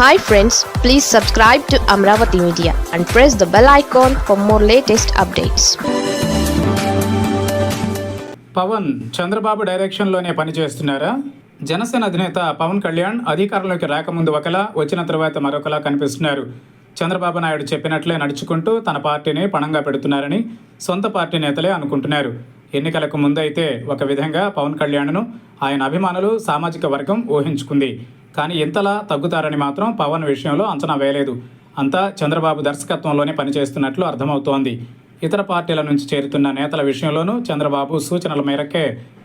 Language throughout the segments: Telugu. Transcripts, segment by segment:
Hi friends please subscribe to Amaravati media and press the bell icon for more latest updates Pawan Chandrababu డైరెక్షన్లోనే పనిచేస్తున్నారా జనసేన అధినేత పవన్ కళ్యాణ్ అధికారంలోకి రాకముందు ఒకలా వచ్చిన తర్వాత మరొకలా కనిపిస్తున్నారు. చంద్రబాబు నాయుడు చెప్పినట్లే నడుచుకుంటూ తన పార్టీని పణంగా పెడుతున్నారని సొంత పార్టీ నేతలే అనుకుంటున్నారు. ఎన్నికలకు ముందైతే ఒక విధంగా పవన్ కళ్యాణ్ను ఆయన అభిమానులు సామాజిక వర్గం ఊహించుకుంది. కానీ ఇంతలా తగ్గుతారని మాత్రం పవన్ విషయంలో అంచనా వేయలేదు. అంతా చంద్రబాబు దర్శకత్వంలోనే పనిచేస్తున్నట్లు అర్థమవుతోంది. ఇతర పార్టీల నుంచి చేరుతున్న నేతల విషయంలోనూ చంద్రబాబు సూచనల మేరకే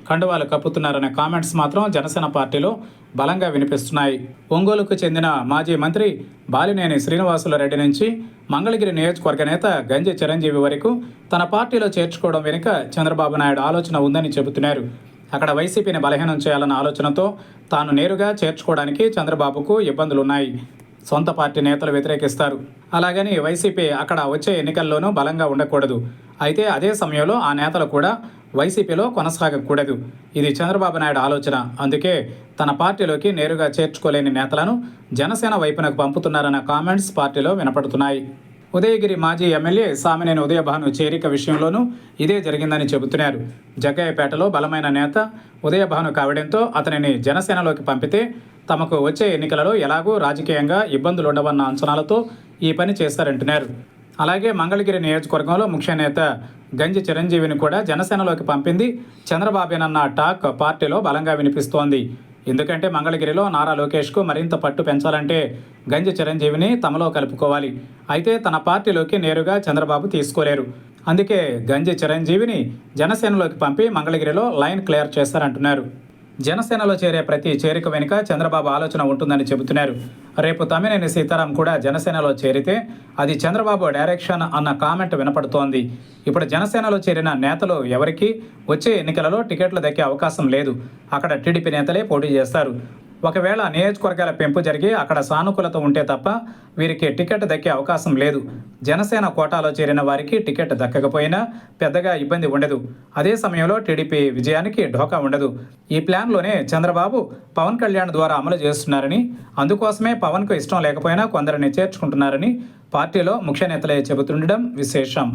కండువాలు కప్పుతున్నారనే కామెంట్స్ మాత్రం జనసేన పార్టీలో బలంగా వినిపిస్తున్నాయి. ఒంగోలుకు చెందిన మాజీ మంత్రి బాలినేని శ్రీనివాసుల రెడ్డి నుంచి మంగళగిరి నియోజకవర్గ నేత గంజి చిరంజీవి వరకు తన పార్టీలో చేర్చుకోవడం వెనుక చంద్రబాబు నాయుడు ఆలోచన ఉందని చెబుతున్నారు. అక్కడ వైసీపీని బలహీనం చేయాలన్న ఆలోచనతో తాను నేరుగా చేర్చుకోవడానికి చంద్రబాబుకు ఇబ్బందులున్నాయి. సొంత పార్టీ నేతలు వ్యతిరేకిస్తారు. అలాగని వైసీపీ అక్కడ వచ్చే ఎన్నికల్లోనూ బలంగా ఉండకూడదు. అయితే అదే సమయంలో ఆ నేతలు కూడా వైసీపీలో కొనసాగకూడదు. ఇది చంద్రబాబు నాయుడు ఆలోచన. అందుకే తన పార్టీలోకి నేరుగా చేర్చుకోలేని నేతలను జనసేన వైపునకు పంపుతున్నారన్న కామెంట్స్ పార్టీలో వినపడుతున్నాయి. ఉదయగిరి మాజీ ఎమ్మెల్యే సామినేని ఉదయభాను చేరిక విషయంలోనూ ఇదే జరిగిందని చెబుతున్నారు. జగ్గయ్యపేటలో బలమైన నేత ఉదయభాను కావడంతో అతనిని జనసేనలోకి పంపితే తమకు వచ్చే ఎన్నికలలో ఎలాగూ రాజకీయంగా ఇబ్బందులు ఉండవన్న అంచనాలతో ఈ పని చేస్తారంటున్నారు. అలాగే మంగళగిరి నియోజకవర్గంలో ముఖ్య నేత గంజి చిరంజీవిని కూడా జనసేనలోకి పంపింది. చంద్రబాబేనన్న టాక్ పార్టీలో బలంగా వినిపిస్తోంది. ఎందుకంటే మంగళగిరిలో నారా లోకేష్కు మరింత పట్టు పెంచాలంటే గంజి చిరంజీవిని తమలో కలుపుకోవాలి. అయితే తన పార్టీలోకి నేరుగా చంద్రబాబు తీసుకోలేరు. అందుకే గంజి చిరంజీవిని జనసేనలోకి పంపి మంగళగిరిలో లైన్ క్లియర్ చేస్తారంటున్నారు జనసేనలో చేరే ప్రతి చేరిక వెనుక చంద్రబాబు ఆలోచన ఉంటుందని చెబుతున్నారు. రేపు తమ్మినేని సీతారాం కూడా జనసేనలో చేరితే అది చంద్రబాబు డైరెక్షన్ అన్న కామెంట్ వినపడుతోంది. ఇప్పుడు జనసేనలో చేరిన నేతలు ఎవరికి? వచ్చే ఎన్నికలలో టికెట్లు దక్కే అవకాశం లేదు. అక్కడ టీడీపీ నేతలే పోటీ చేస్తారు. ఒకవేళ నియోజకవర్గాల పెంపు జరిగి అక్కడ సానుకూలత ఉంటే తప్ప వీరికి టికెట్ దక్కే అవకాశం లేదు. జనసేన కోటాలో చేరిన వారికి టికెట్ దక్కకపోయినా పెద్దగా ఇబ్బంది ఉండదు. అదే సమయంలో టీడీపీ విజయానికి ఢోకా ఉండదు. ఈ ప్లాన్లోనే చంద్రబాబు పవన్ కళ్యాణ్ ద్వారా అమలు చేస్తున్నారని అందుకోసమే పవన్కు ఇష్టం లేకపోయినా కొందరిని చేర్చుకుంటున్నారని పార్టీలో ముఖ్య నేతలే చెబుతుండడం విశేషం.